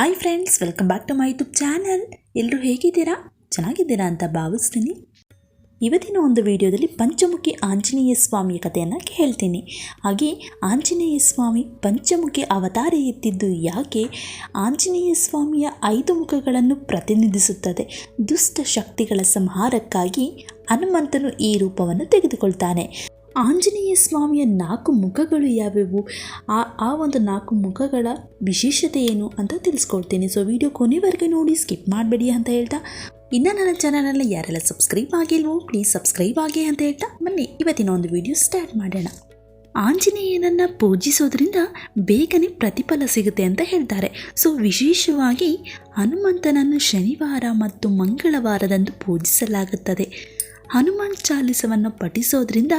Hi friends welcome back to my YouTube channel ಎಲ್ಲರೂ ಹೇಗಿದ್ದೀರಾ? ಚೆನ್ನಾಗಿದ್ದೀರಾ ಅಂತ ಭಾವಿಸ್ತೀನಿ. ಇವತ್ತಿನ ಒಂದು ವಿಡಿಯೋದಲ್ಲಿ ಪಂಚಮುಖಿ ಆಂಜನೇಯ ಸ್ವಾಮಿಯ ಕಥೆಯನ್ನು ಹೇಳ್ತೀನಿ ಹಾಗೆ ಆಂಜನೇಯ ಸ್ವಾಮಿ ಪಂಚಮುಖಿ ಅವತಾರ ಎತ್ತಿದ್ದು ಯಾಕೆ? ಆಂಜನೇಯ ಸ್ವಾಮಿಯ ಐದು ಮುಖಗಳನ್ನು ಪ್ರತಿನಿಧಿಸುತ್ತದೆ. ದುಷ್ಟ ಶಕ್ತಿಗಳ ಸಂಹಾರಕ್ಕಾಗಿ ಹನುಮಂತನು ಈ ರೂಪವನ್ನು ತೆಗೆದುಕೊಳ್ತಾನೆ. ಆಂಜನೇಯ ಸ್ವಾಮಿಯ ನಾಲ್ಕು ಮುಖಗಳು ಯಾವ್ಯಾವು? ಆ ಆ ಒಂದು ನಾಲ್ಕು ಮುಖಗಳ ವಿಶೇಷತೆ ಏನು ಅಂತ ತಿಳಿಸ್ಕೊಡ್ತೀನಿ. ಸೊ ವಿಡಿಯೋ ಕೊನೆವರೆಗೆ ನೋಡಿ ಸ್ಕಿಪ್ ಮಾಡಬೇಡಿ ಅಂತ ಹೇಳ್ತಾ. ಇನ್ನು ನನ್ನ ಚಾನಲಲ್ಲಿ ಯಾರೆಲ್ಲ ಸಬ್ಸ್ಕ್ರೈಬ್ ಆಗಿಲ್ವೋ ಪ್ಲೀಸ್ ಸಬ್ಸ್ಕ್ರೈಬ್ ಆಗಿ ಅಂತ ಹೇಳ್ತಾ. ಬನ್ನಿ, ಇವತ್ತಿನ ಒಂದು ವಿಡಿಯೋ ಸ್ಟಾರ್ಟ್ ಮಾಡೋಣ. ಆಂಜನೇಯನನ್ನು ಪೂಜಿಸೋದ್ರಿಂದ ಬೇಗನೆ ಪ್ರತಿಫಲ ಸಿಗುತ್ತೆ ಅಂತ ಹೇಳ್ತಾರೆ. ಸೊ ವಿಶೇಷವಾಗಿ ಹನುಮಂತನನ್ನು ಶನಿವಾರ ಮತ್ತು ಮಂಗಳವಾರದಂದು ಪೂಜಿಸಲಾಗುತ್ತದೆ. ಹನುಮಾನ್ ಚಾಲಿಸವನ್ನು ಪಠಿಸೋದ್ರಿಂದ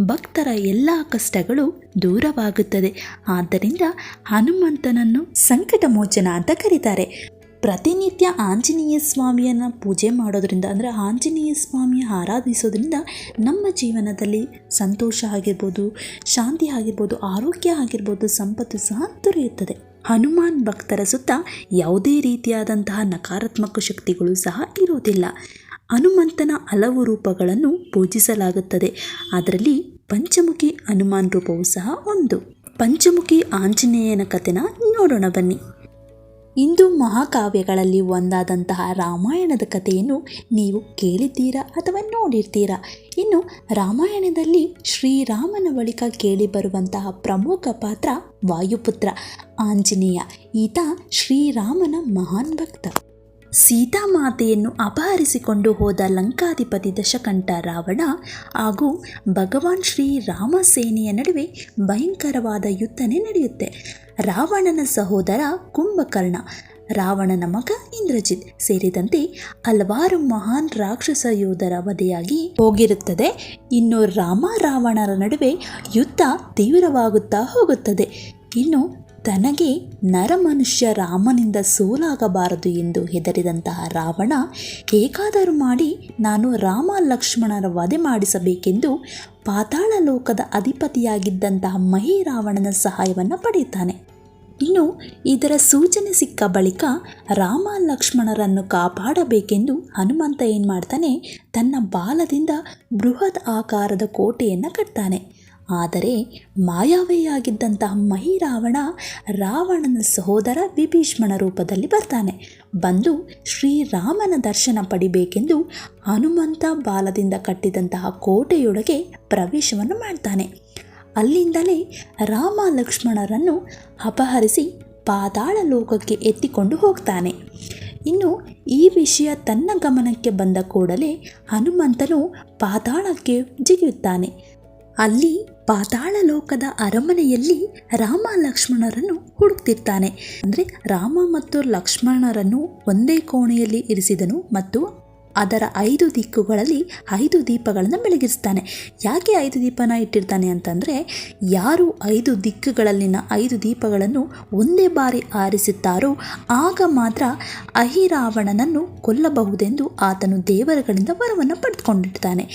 ಭಕ್ತರ ಎಲ್ಲ ಕಷ್ಟಗಳು ದೂರವಾಗುತ್ತದೆ. ಆದ್ದರಿಂದ ಹನುಮಂತನನ್ನು ಸಂಕಟ ಮೋಚನ ಅಂತ ಕರೀತಾರೆ. ಪ್ರತಿನಿತ್ಯ ಆಂಜನೇಯ ಸ್ವಾಮಿಯನ್ನು ಪೂಜೆ ಮಾಡೋದ್ರಿಂದ ಅಂದರೆ ಆಂಜನೇಯ ಸ್ವಾಮಿಯ ಆರಾಧಿಸೋದ್ರಿಂದ ನಮ್ಮ ಜೀವನದಲ್ಲಿ ಸಂತೋಷ ಆಗಿರ್ಬೋದು, ಶಾಂತಿ ಆಗಿರ್ಬೋದು, ಆರೋಗ್ಯ ಆಗಿರ್ಬೋದು, ಸಂಪತ್ತು ಸಹ ದೊರೆಯುತ್ತದೆ. ಹನುಮಾನ್ ಭಕ್ತರ ಸುತ್ತ ಯಾವುದೇ ರೀತಿಯಾದಂತಹ ನಕಾರಾತ್ಮಕ ಶಕ್ತಿಗಳು ಸಹ ಇರುವುದಿಲ್ಲ. ಹನುಮಂತನ ಹಲವು ರೂಪಗಳನ್ನು ಪೂಜಿಸಲಾಗುತ್ತದೆ. ಅದರಲ್ಲಿ ಪಂಚಮುಖಿ ಹನುಮಾನ್ ರೂಪವು ಸಹ ಒಂದು. ಪಂಚಮುಖಿ ಆಂಜನೇಯನ ಕಥೆನ ನೋಡೋಣ ಬನ್ನಿ. ಹಿಂದೂ ಮಹಾಕಾವ್ಯಗಳಲ್ಲಿ ಒಂದಾದಂತಹ ರಾಮಾಯಣದ ಕಥೆಯನ್ನು ನೀವು ಕೇಳಿದ್ದೀರಾ ಅಥವಾ ನೋಡಿರ್ತೀರಾ? ಇನ್ನು ರಾಮಾಯಣದಲ್ಲಿ ಶ್ರೀರಾಮನ ಬಳಿಕ ಕೇಳಿಬರುವಂತಹ ಪ್ರಮುಖ ಪಾತ್ರ ವಾಯುಪುತ್ರ ಆಂಜನೇಯ. ಈತ ಶ್ರೀರಾಮನ ಮಹಾನ್ ಭಕ್ತ. ಸೀತಾಮಾತೆಯನ್ನು ಅಪಹರಿಸಿಕೊಂಡು ಹೋದ ಲಂಕಾಧಿಪತಿ ದಶಕಂಠ ರಾವಣ ಹಾಗೂ ಭಗವಾನ್ ಶ್ರೀರಾಮ ಸೇನೆಯ ನಡುವೆ ಭಯಂಕರವಾದ ಯುದ್ಧನೇ ನಡೆಯುತ್ತೆ. ರಾವಣನ ಸಹೋದರ ಕುಂಭಕರ್ಣ, ರಾವಣನ ಮಗ ಇಂದ್ರಜಿತ್ ಸೇರಿದಂತೆ ಹಲವಾರು ಮಹಾನ್ ರಾಕ್ಷಸ ಯೋಧರ ವಧೆಯಾಗಿ ಹೋಗಿರುತ್ತದೆ. ಇನ್ನು ರಾಮ ರಾವಣರ ನಡುವೆ ಯುದ್ಧ ತೀವ್ರವಾಗುತ್ತಾ ಹೋಗುತ್ತದೆ. ಇನ್ನು ತನಗೆ ನರಮನುಷ್ಯ ರಾಮನಿಂದ ಸೋಲಾಗಬಾರದು ಎಂದು ಹೆದರಿದಂತಹ ರಾವಣ, ಹೇಗಾದರೂ ಮಾಡಿ ನಾನು ರಾಮ ಲಕ್ಷ್ಮಣರ ವಧೆ ಮಾಡಿಸಬೇಕೆಂದು ಪಾತಾಳ ಲೋಕದ ಅಧಿಪತಿಯಾಗಿದ್ದಂತಹ ಮಹಿರಾವಣನ ಸಹಾಯವನ್ನು ಪಡೆಯುತ್ತಾನೆ. ಇನ್ನು ಇದರ ಸೂಚನೆ ಸಿಕ್ಕ ಬಳಿಕ ರಾಮ ಲಕ್ಷ್ಮಣರನ್ನು ಕಾಪಾಡಬೇಕೆಂದು ಹನುಮಂತ ಏನು ಮಾಡ್ತಾನೆ ತನ್ನ ಬಾಲದಿಂದ ಬೃಹತ್ ಆಕಾರದ ಕೋಟೆಯನ್ನು ಕಟ್ತಾನೆ. ಆದರೆ ಮಾಯಾವೆಯಾಗಿದ್ದಂತಹ ಮಹಿರಾವಣ ರಾವಣನ ಸಹೋದರ ವಿಭೀಷ್ಮಣ ರೂಪದಲ್ಲಿ ಬರ್ತಾನೆ. ಬಂದು ಶ್ರೀರಾಮನ ದರ್ಶನ ಪಡಿಬೇಕೆಂದು ಹನುಮಂತ ಬಾಲದಿಂದ ಕಟ್ಟಿದಂತಹ ಕೋಟೆಯೊಳಗೆ ಪ್ರವೇಶವನ್ನು ಮಾಡ್ತಾನೆ. ಅಲ್ಲಿಂದಲೇ ರಾಮ ಲಕ್ಷ್ಮಣರನ್ನು ಅಪಹರಿಸಿ ಪಾತಾಳ ಲೋಕಕ್ಕೆ ಎತ್ತಿಕೊಂಡು ಹೋಗ್ತಾನೆ. ಇನ್ನು ಈ ವಿಷಯ ತನ್ನ ಗಮನಕ್ಕೆ ಬಂದ ಕೂಡಲೇ ಹನುಮಂತನು ಪಾತಾಳಕ್ಕೆ ಜಿಗಿಯುತ್ತಾನೆ. ಅಲ್ಲಿ ಪಾತಾಳ ಲೋಕದ ಅರಮನೆಯಲ್ಲಿ ರಾಮ ಲಕ್ಷ್ಮಣರನ್ನು ಹುಡುಕ್ತಿರ್ತಾನೆ. ಅಂದರೆ ರಾಮ ಮತ್ತು ಲಕ್ಷ್ಮಣರನ್ನು ಒಂದೇ ಕೋಣೆಯಲ್ಲಿ ಇರಿಸಿದನು ಮತ್ತು ಅದರ ಐದು ದಿಕ್ಕುಗಳಲ್ಲಿ ಐದು ದೀಪಗಳನ್ನು ಬೆಳಗಿಸ್ತಾನೆ. ಯಾಕೆ ಐದು ದೀಪನ ಇಟ್ಟಿರ್ತಾನೆ ಅಂತಂದರೆ ಯಾರು ಐದು ದಿಕ್ಕುಗಳಲ್ಲಿನ ಐದು ದೀಪಗಳನ್ನು ಒಂದೇ ಬಾರಿ ಆರಿಸುತ್ತಾರೋ ಆಗ ಮಾತ್ರ ಅಹಿರಾವಣನನ್ನು ಕೊಲ್ಲಬಹುದೆಂದು ಆತನು ದೇವರುಗಳಿಂದ ವರವನ್ನು ಪಡೆದುಕೊಂಡಿರ್ತಾನೆ.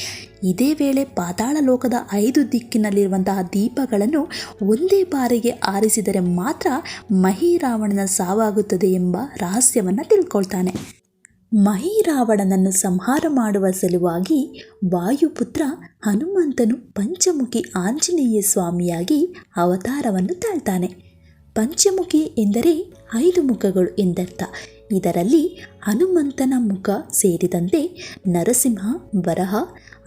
ಇದೇ ವೇಳೆ ಪಾತಾಳ ಲೋಕದ ಐದು ದಿಕ್ಕಿನಲ್ಲಿರುವಂತಹ ದೀಪಗಳನ್ನು ಒಂದೇ ಬಾರಿಗೆ ಆರಿಸಿದರೆ ಮಾತ್ರ ಮಹಿರಾವಣನ ಸಾವಾಗುತ್ತದೆ ಎಂಬ ರಹಸ್ಯವನ್ನು ತಿಳ್ಕೊಳ್ತಾನೆ. ಮಹಿರಾವಣನನ್ನು ಸಂಹಾರ ಮಾಡುವ ಸಲುವಾಗಿ ವಾಯುಪುತ್ರ ಹನುಮಂತನು ಪಂಚಮುಖಿ ಆಂಜನೇಯ ಸ್ವಾಮಿಯಾಗಿ ಅವತಾರವನ್ನು ತಾಳ್ತಾನೆ. ಪಂಚಮುಖಿ ಎಂದರೆ ಐದು ಮುಖಗಳು ಎಂದರ್ಥ. ಇದರಲ್ಲಿ ಹನುಮಂತನ ಮುಖ ಸೇರಿದಂತೆ ನರಸಿಂಹ ವರಹ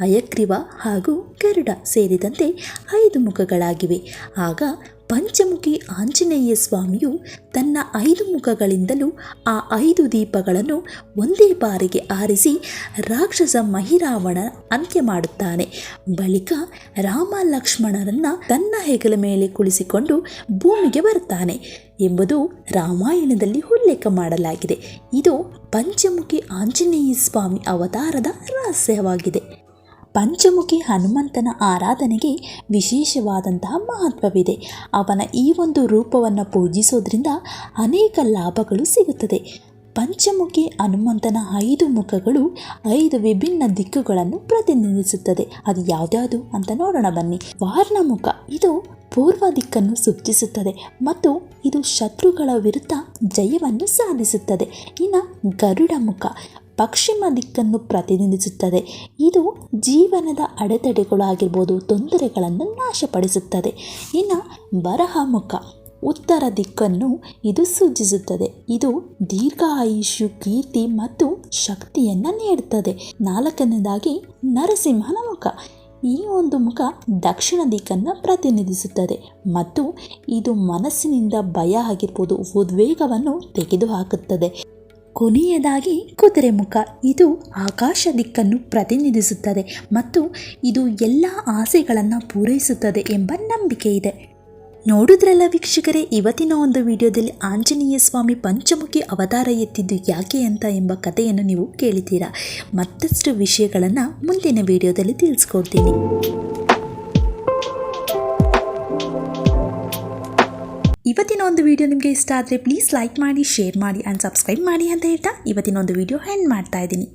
ಅಯಗ್ರೀವ ಹಾಗೂ ಗರುಡ ಸೇರಿದಂತೆ ಐದು ಮುಖಗಳಾಗಿವೆ. ಆಗ ಪಂಚಮುಖಿ ಆಂಜನೇಯ ಸ್ವಾಮಿಯು ತನ್ನ ಐದು ಮುಖಗಳಿಂದಲೂ ಆ ಐದು ದೀಪಗಳನ್ನು ಒಂದೇ ಬಾರಿಗೆ ಆರಿಸಿ ರಾಕ್ಷಸ ಮಹಿರಾವಣ ಅಂತ್ಯ ಮಾಡುತ್ತಾನೆ. ಬಳಿಕ ರಾಮ ಲಕ್ಷ್ಮಣರನ್ನ ತನ್ನ ಹೆಗಲ ಮೇಲೆ ಕುಳಿಸಿಕೊಂಡು ಭೂಮಿಗೆ ಬರುತ್ತಾನೆ ಎಂಬುದು ರಾಮಾಯಣದಲ್ಲಿ ಉಲ್ಲೇಖ ಮಾಡಲಾಗಿದೆ. ಇದು ಪಂಚಮುಖಿ ಆಂಜನೇಯ ಸ್ವಾಮಿ ಅವತಾರದ ರಹಸ್ಯವಾಗಿದೆ. ಪಂಚಮುಖಿ ಹನುಮಂತನ ಆರಾಧನೆಗೆ ವಿಶೇಷವಾದಂತಹ ಮಹತ್ವವಿದೆ. ಅವನ ಈ ಒಂದು ರೂಪವನ್ನು ಪೂಜಿಸೋದ್ರಿಂದ ಅನೇಕ ಲಾಭಗಳು ಸಿಗುತ್ತದೆ. ಪಂಚಮುಖಿ ಹನುಮಂತನ ಐದು ಮುಖಗಳು ಐದು ವಿಭಿನ್ನ ದಿಕ್ಕುಗಳನ್ನು ಪ್ರತಿನಿಧಿಸುತ್ತದೆ. ಅದು ಯಾವುದ್ಯಾವುದು ಅಂತ ನೋಡೋಣ ಬನ್ನಿ. ವಾರ್ನ ಮುಖ ಇದು ಪೂರ್ವ ದಿಕ್ಕನ್ನು ಸೂಚಿಸುತ್ತದೆ ಮತ್ತು ಇದು ಶತ್ರುಗಳ ವಿರುದ್ಧ ಜಯವನ್ನು ಸಾಧಿಸುತ್ತದೆ. ಇನ್ನು ಗರುಡ ಮುಖ ಪಶ್ಚಿಮ ದಿಕ್ಕನ್ನು ಪ್ರತಿನಿಧಿಸುತ್ತದೆ. ಇದು ಜೀವನದ ಅಡೆತಡೆಗಳಾಗಿರ್ಬೋದು ತೊಂದರೆಗಳನ್ನು ನಾಶಪಡಿಸುತ್ತದೆ. ಇನ್ನು ಬರಹ ಮುಖ ಉತ್ತರ ದಿಕ್ಕನ್ನು ಇದು ಸೂಚಿಸುತ್ತದೆ. ಇದು ದೀರ್ಘ ಆಯುಷ್ಯು ಕೀರ್ತಿ ಮತ್ತು ಶಕ್ತಿಯನ್ನು ನೀಡುತ್ತದೆ. ನಾಲ್ಕನೇದಾಗಿ ನರಸಿಂಹನ ಮುಖ, ಈ ಒಂದು ಮುಖ ದಕ್ಷಿಣ ದಿಕ್ಕನ್ನು ಪ್ರತಿನಿಧಿಸುತ್ತದೆ. ಮತ್ತು ಇದು ಮನಸ್ಸಿನಿಂದ ಭಯ ಆಗಿರ್ಬೋದು, ಉದ್ವೇಗವನ್ನು ತೆಗೆದುಹಾಕುತ್ತದೆ. ಕೊನೆಯದಾಗಿ ಕುದುರೆ ಮುಖ. ಇದು ಆಕಾಶ ದಿಕ್ಕನ್ನು ಪ್ರತಿನಿಧಿಸುತ್ತದೆ ಮತ್ತು ಇದು ಎಲ್ಲ ಆಸೆಗಳನ್ನು ಪೂರೈಸುತ್ತದೆ ಎಂಬ ನಂಬಿಕೆ ಇದೆ. ನೋಡಿದ್ರಲ್ಲ ವೀಕ್ಷಕರೇ, ಇವತ್ತಿನ ಒಂದು ವಿಡಿಯೋದಲ್ಲಿ ಆಂಜನೇಯ ಸ್ವಾಮಿ ಪಂಚಮುಖಿ ಅವತಾರ ಎತ್ತಿದ್ದು ಯಾಕೆ ಅಂತ ಎಂಬ ಕಥೆಯನ್ನು ನೀವು ಕೇಳಿದ್ದೀರಾ? ಮತ್ತಷ್ಟು ವಿಷಯಗಳನ್ನು ಮುಂದಿನ ವಿಡಿಯೋದಲ್ಲಿ ತಿಳಿಸ್ಕೊಡ್ತೀನಿ. ಇವತ್ತಿನ ಒಂದು ವಿಡಿಯೋ ನಿಮಗೆ ಇಷ್ಟ ಆದರೆ ಪ್ಲೀಸ್ ಲೈಕ್ ಮಾಡಿ ಶೇರ್ ಮಾಡಿ ಆ್ಯಂಡ್ ಸಬ್ಸ್ಕ್ರೈಬ್ ಮಾಡಿ ಅಂತ ಹೇಳ್ತಾ ಇವತ್ತಿನ ಒಂದು ವಿಡಿಯೋ ಹೆಂಡ್ ಮಾಡ್ತಾ ಇದ್ದೀನಿ.